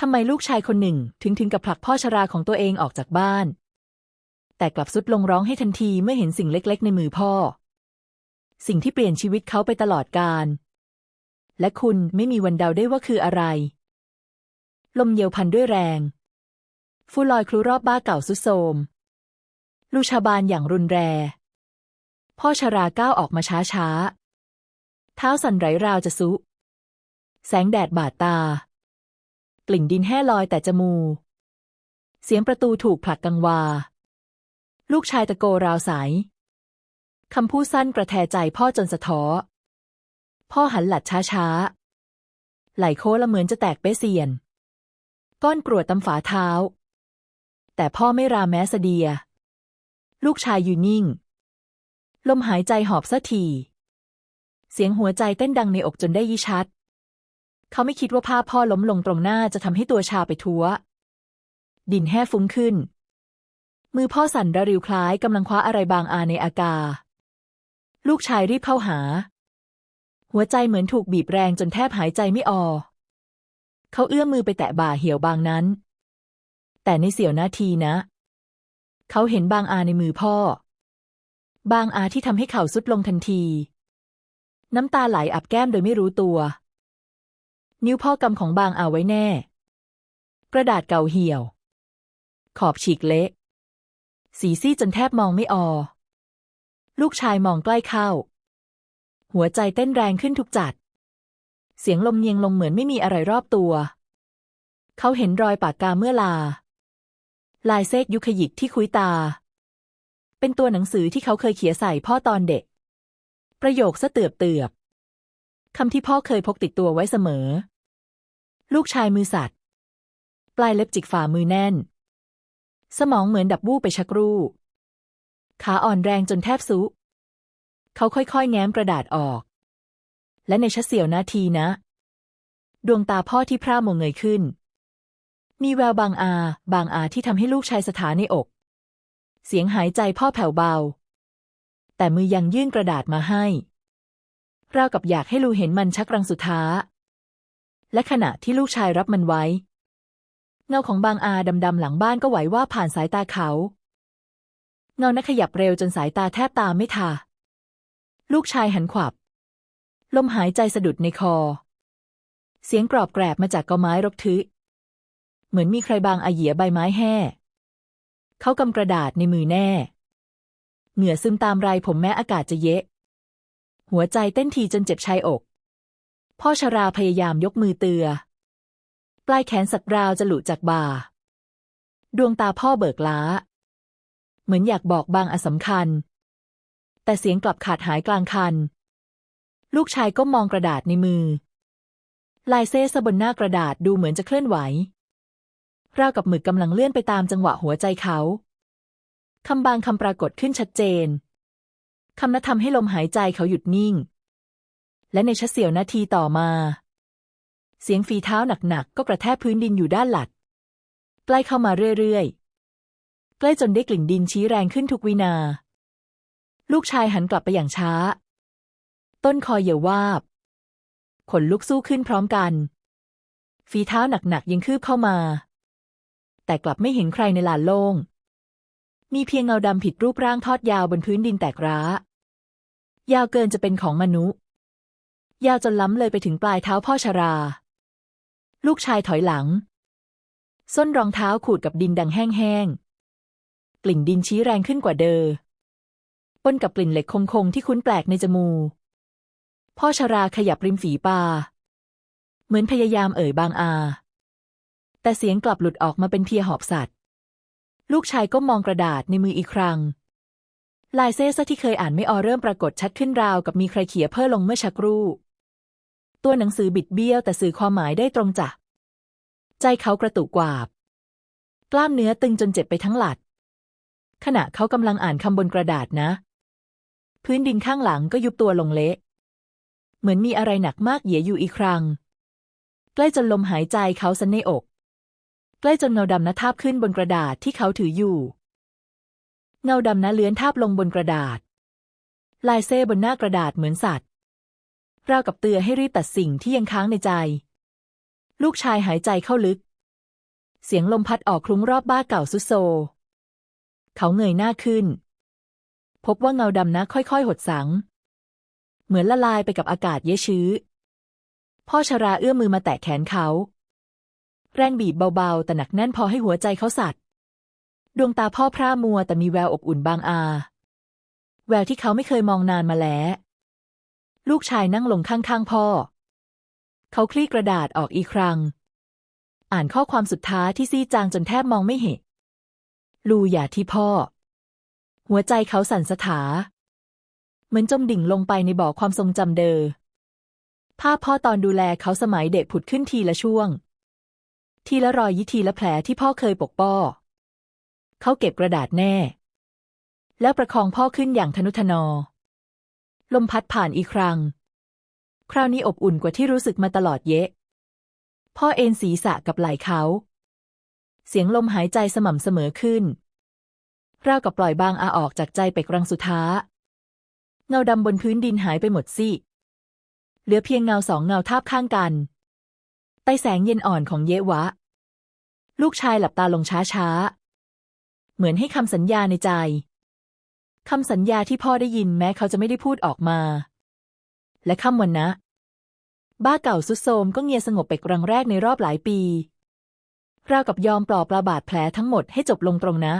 ทำไมลูกชายคนหนึ่งถึงถึงกับผลักพ่อชราของตัวเองออกจากบ้าน แต่กลับสุดลงร้องให้ทันทีเมื่อเห็นสิ่งเล็ก ๆ ในมือพ่อ สิ่งที่เปลี่ยนชีวิตเขาไปตลอดกาลและคุณไม่มีวันเดาได้ว่าคืออะไร ลมเยียวพันด้วยแรง ฟูลอยคลุรอบบ้าเก่าสุดโทมลูชาบานอย่างรุนแรง พ่อชราก้าวออกมาช้าช้าๆเท้าสั่นไหรราวจะซุ แสงแดดบาดตา กลิ่นดินแห้ลอยแต่จมูก เสียงประตูถูกผลักกังวา ลูกชายตะโกราวใสคำพูดสั้นกระแทใจพ่อจนสะท้อ พ่อหันหลัดช้าช้าๆไหลโค้ละเหมือนจะแตกเปเซียน ก้อนกรวดตำฝาเท้า แต่พ่อไม่ราแม้สเดีย ลูกชายอยู่นิ่ง ลมหายใจหอบสัที เสียงหัวใจเต้นดังในอกจนได้ยิชัด เขาไม่คิดว่าภาพพ่อล้มลงตรงหน้าจะทำให้ตัวชาไปทัวดินแห้ฟุ้งขึ้น มือพ่อสั่นระริวคล้ายกำลังคว้าอะไรบางอาในอากา ลูกชายรีบเข้าหา หัวใจเหมือนถูกบีบแรงจนแทบหายใจไม่ออกเขาเอื้อมมือไปแตะบ่าเหี่ยวบางนั้น แต่ในเสียวนาทีนะ เขาเห็นบางอาในมือพ่อ บางอาที่ทำให้เข่าสุดลงทันที น้ำตาไหลอับแก้มโดยไม่รู้ตัว นิ้วพ่อกำของบางเอาไว้แน่ กระดาษเก่าเหี่ยว ขอบฉีกเละ สีซีดจนแทบมองไม่ออกลูกชายมองใกล้เข้า หัวใจเต้นแรงขึ้นทุกจัด เสียงลมเงียงลงเหมือนไม่มีอะไรรอบตัว เขาเห็นรอยปากกาเมื่อลา ลายเซกยุคยิกที่คุยตา เป็นตัวหนังสือที่เขาเคยเขียนใส่พ่อตอนเด็ก ประโยคสะเตือบเตือบ คำที่พ่อเคยพกติดตัวไว้เสมอ ลูกชายมือสัตว์ ปลายเล็บจิกฝ่ามือแน่น สมองเหมือนดับวูบไปชักรูขาอ่อนแรงจนแทบซุเขาค่อยๆ แง้มกระดาษออก และในชัดเสียวนาทีนะ ดวงตาพ่อที่พร่ามัวเงยขึ้น มีแววบางอา บางอาที่ทำให้ลูกชายสถานในอก เสียงหายใจพ่อแผ่วเบา แต่มือยังยื่นกระดาษมาให้ ราวกับอยากให้ลูเห็นมันชักรังสุท้า และขณะที่ลูกชายรับมันไว้ เงาของบางอาดำๆหลังบ้านก็ไหวว่าผ่านสายตาเขา เงานั้นขยับเร็วจนสายตาแทบตามไม่ทาลูกชายหันขวับ ลมหายใจสะดุดในคอ เสียงกรอบแกรบมาจากกอไม้รกทึ เหมือนมีใครบางอาเหยียใบไม้แห่เขากำกระดาษในมือแน่ เหงื่อซึมตามไรผมแม้อากาศจะเยะ หัวใจเต้นทีจนเจ็บชายอก พ่อชราพยายามยกมือเตือ ปลายแขนสัตว์ราวจะหลุดจากบ่า ดวงตาพ่อเบิกล้า เหมือนอยากบอกบางอสำคัญ แต่เสียงกลับขาดหายกลางคัน ลูกชายก็มองกระดาษในมือ ลายเซ่สบนหน้ากระดาษดูเหมือนจะเคลื่อนไหวราวกับหมึกกำลังเลื่อนไปตามจังหวะหัวใจเขา คำบางคำปรากฏขึ้นชัดเจน คำนั้นทำให้ลมหายใจเขาหยุดนิ่ง และในชัดเสียวนาทีต่อมา เสียงฝีเท้าหนักๆก็กระแทกพื้นดินอยู่ด้านหลัด ใกล้เข้ามาเรื่อยๆ ใกล้จนได้กลิ่นดินชี้แรงขึ้นทุกวินา ลูกชายหันกลับไปอย่างช้า ต้นคอเหยววาบ ขนลุกสู้ขึ้นพร้อมกัน ฝีเท้าหนักๆยังคืบเข้ามา แต่กลับไม่เห็นใครในลานโล่งมีเพียงเงาดำผิดรูปร่างทอดยาวบนพื้นดินแตกร้า ยาวเกินจะเป็นของมนุษย์ ยาวจนล้ำเลยไปถึงปลายเท้าพ่อชรา ลูกชายถอยหลัง ส้นรองเท้าขูดกับดินดังแห้งๆ กลิ่นดินชี้แรงขึ้นกว่าเดิมปนกับกลิ่นเหล็กคงๆที่คุ้นแปลกในจมูก พ่อชราขยับริมฝีปา เหมือนพยายามเอ่ยบางอา แต่เสียงกลับหลุดออกมาเป็นเพียหอบสัตว์ ลูกชายก็มองกระดาษในมืออีกครั้ง ลายเซ่ซที่เคยอ่านไม่ออเริ่มปรากฏชัดขึ้นราวกับมีใครเขียเพ้อลงเมื่อชักรู่ ตัวหนังสือบิดเบี้ยวแต่สื่อความหมายได้ตรงจ้ะ ใจเขากระตุกกวาบ กล้ามเนื้อตึงจนเจ็บไปทั้งหลัด ขณะเขากำลังอ่านคำบนกระดาษนะ พื้นดินข้างหลังก็ยุบตัวลงเละ เหมือนมีอะไรหนักมากเหยียอยู่อีกครั้ง ใกล้จนลมหายใจเขาสันในอก ใกล้จนเงาดำนะทาบขึ้นบนกระดาษที่เขาถืออยู่ เงาดำนะเลื้อนทาบลงบนกระดาษ ลายเซ่บนหน้ากระดาษเหมือนสัตว์ราวกับเตือให้รีบตัดสิ่งที่ยังค้างในใจ ลูกชายหายใจเข้าลึก เสียงลมพัดออกคลุ้งรอบบ้านเก่าซุดโซ เขาเงยหน้าขึ้น พบว่าเงาดำนะค่อยๆ หดสัง เหมือนละลายไปกับอากาศเยชื้อ พ่อชราเอื้อมมือมาแตะแขนเขา แรงบีบเบาๆ แต่หนักแน่นพอให้หัวใจเขาสั่น ดวงตาพ่อพร่ามัวแต่มีแววอบอุ่นบางอา แววที่เขาไม่เคยมองนานมาแล้ว ลูกชายนั่งลงข้างๆพ่อ เขาคลี่กระดาษออกอีกครั้ง อ่านข้อความสุดท้ายที่ซีจางจนแทบมองไม่เห็น ลูอย่าที่พ่อ หัวใจเขาสั่นสะท้าเหมือนจมดิ่งลงไปในบ่อความทรงจำเดอภาพพ่อตอนดูแลเขาสมัยเด็กผุดขึ้นทีละช่วง ทีละรอยยิทีละแผลที่พ่อเคยปกป้อ เขาเก็บกระดาษแน่ แล้วประคองพ่อขึ้นอย่างทนุถนอ ลมพัดผ่านอีกครั้ง คราวนี้อบอุ่นกว่าที่รู้สึกมาตลอดเยะ พ่อเอนศีรษะกับไหล่เขา เสียงลมหายใจสม่ำเสมอขึ้นราวกับปล่อยบางอาออกจากใจไปกรังสุท้า เงาดำบนพื้นดินหายไปหมดสิ เหลือเพียงเงาสองเงาทาบข้างกัน ใต้แสงเย็นอ่อนของเยวะ ลูกชายหลับตาลงช้าๆ เหมือนให้คำสัญญาในใจคำสัญญาที่พ่อได้ยินแม้เขาจะไม่ได้พูดออกมา และค่ำวันนะ บ้าเก่าสุดโทมก็เงียสงบไปครั้งแรกในรอบหลายปีราวกับยอมปลอบประบาดแผลทั้งหมดให้จบลงตรงนะ